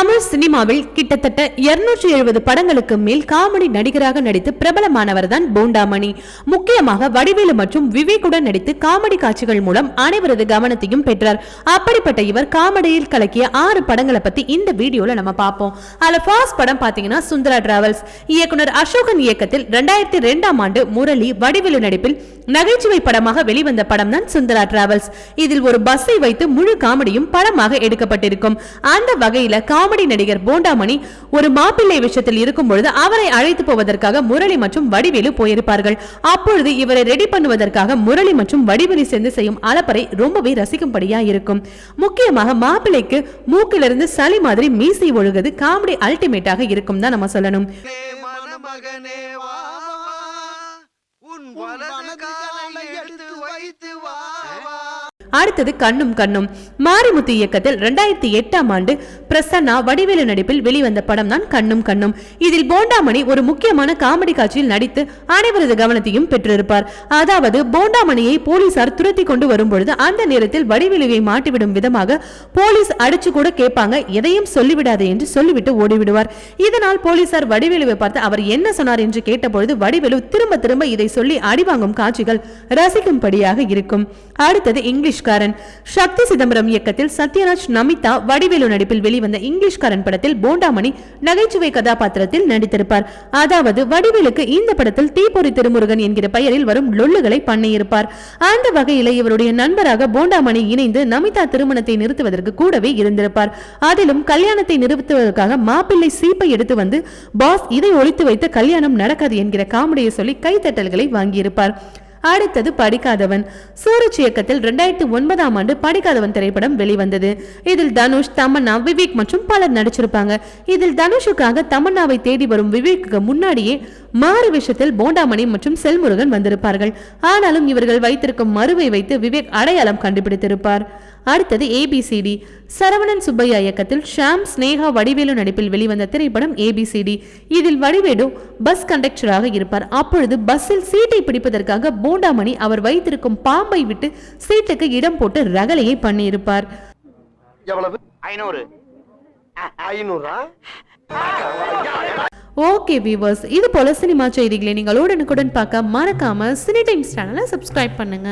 தமிழ் சினிமாவில் கிட்டத்தட்ட 270 எழுபது படங்களுக்கு மேல் காமெடி நடிகராக நடித்து பிரபலமானவர் தான் போண்டாமணி. முக்கியமாக வடிவேலு மற்றும் விவேக்குடன் நடித்து காமெடி காட்சிகள் மூலம் அனைவரது கவனத்தையும் பெற்றார். அப்படிப்பட்ட இவர் காமெடியில் கலக்கிய ஆறு படங்களை பத்தி இந்த வீடியோல நம்ம பார்ப்போம். அதுல ஃபர்ஸ்ட் படம் பாத்தீங்கன்னா சுந்தரா டிராவல்ஸ் இயக்குனர் அசோகன் இயக்கத்தில் ரெண்டாயிரத்தி ரெண்டாம் ஆண்டு முரளி வடிவேலு நடிப்பில் நகைச்சுவை படமாக வெளிவந்த படம் தான் சுந்தரா டிராவல்ஸ் இதில் ஒரு பஸ்ஸை வைத்து முழு காமெடியும் படமாக எடுக்கப்பட்டிருக்கும். அந்த வகையில காமெடி நடிகர் போண்டாமணி ஒரு மாப்பிள்ளை விஷயத்தில் இருக்கும் பொழுது அவரை அழைத்து போவதற்காக முரளி மற்றும் வடிவேலு போயிருப்பார்கள். அப்பொழுது இவரை ரெடி பண்ணுவதற்காக முரளி மற்றும் வடிவேலு சேர்ந்து செய்யும் அலப்பறை ரொம்பவே ரசிக்கும்படியா இருக்கும் முக்கியமாக மாப்பிள்ளைக்கு மூக்கிலிருந்து சளி மாதிரி மீசை ஒழுகுது காமெடி அல்டிமேட்டாக இருக்கும் தான் நம்ம சொல்லணும். உன் வலது காலை எடுத்து வைத்து வா. அடுத்தது கண்ணும் கண்ணும். மாரிமுத்து இயக்கத்தில் ரெண்டாயிரத்தி எட்டாம் ஆண்டு பிரசன்னா வடிவேலு நடிப்பில் வெளிவந்த படம் தான் கண்ணும் கண்ணும். இதில் போண்டாமணி ஒரு முக்கியமான காமெடி காட்சியில் நடித்து அனைவரது கவனத்தையும் பெற்றிருப்பார். அதாவது போண்டாமணியை போலீசார் துரத்தி கொண்டு வரும்பொழுது அந்த நேரத்தில் வடிவேலுவை மாட்டிவிடும் விதமாக போலீஸ் அடிச்சு கூட கேட்பாங்க. எதையும் சொல்லிவிடாதே என்று சொல்லிவிட்டு ஓடிவிடுவார். இதனால் போலீசார் வடிவேலுவை பார்த்து அவர் என்ன சொன்னார் என்று கேட்டபொழுது வடிவேலு திரும்ப திரும்ப இதை சொல்லி அடிவாங்கும் காட்சிகள் ரசிக்கும்படியாக இருக்கும். அடுத்தது இங்கிலீஷ் இங்கிலீஷ்காரன். சக்தி சிதம்பரம் இயக்கத்தில் சத்யராஜ் நமிதா வடிவேலு நடிப்பில் வெளிவந்த இங்கிலீஷ்காரன் படத்தில் போண்டாமணி நகைச்சுவை கதாபாத்திரத்தில் நடித்திருப்பார். அதாவது வடிவேலுக்கு இந்த படத்தில் தீப்பொறி திருமுருகன் என்கிற பெயரில் வரும் லொல்லுகளை பண்ணியிருப்பார். அந்த வகையில் இவருடைய நண்பராக போண்டாமணி இணைந்து நமிதா திருமணத்தை நிறுத்துவதற்கு கூடவே இருந்திருப்பார். அதிலும் கல்யாணத்தை நிறுத்துவதற்காக மாப்பிள்ளை சீப்பை எடுத்து வந்து பாஸ் இதை ஒழித்து வைத்து கல்யாணம் நடக்காது என்கிற காமெடியை சொல்லி கைத்தட்டல்களை வாங்கியிருப்பார். அடுத்தது படிக்காதவன். சூரஜ் இயக்கத்தில் ரெண்டாயிரத்தி ஒன்பதாம் ஆண்டு படிக்காதவன் திரைப்படம் வெளிவந்தது. இதில் தனுஷ் தமன்னா விவேக் மற்றும் பலர் நடிச்சிருப்பாங்க. இதில் தனுஷுக்காக தமன்னாவை தேடி வரும் விவேக்கு முன்னாடியே மாறு விஷயத்தில் போண்டாமணி மற்றும் செல்முருகன் வந்திருப்பார்கள். ஆனாலும் இவர்கள் வைத்திருக்கும் மறுவை வைத்து விவேக் அடையாளம் கண்டுபிடித்திருப்பார். அடுத்தது ஏபிசிடி சரவணன் சுப்பையா இயக்கத்தில் ஷாம் ஸ்னேகா வடிவேலு நடிப்பில் வெளிவந்த திரைப்படம் ஏபிசிடி இதில் வடிவேலு பஸ் கண்டக்டராக இருப்பார். அப்பொழுது பஸ்ஸில் சீட்டை பிடிப்பதற்காக போண்டாமணி அவர் வைத்திருக்கும் பாம்பை விட்டு சீட்டுக்கு இடம் போட்டு ரகலையை பண்ணியிருப்பார். ஓகே வியூவர்ஸ் இது போல சினிமா செய்திகளை நீங்கள் உடனுக்குடன் பார்க்க மறக்காம சினி டைம்ஸ் சேனலை சப்ஸ்கிரைப் பண்ணுங்க.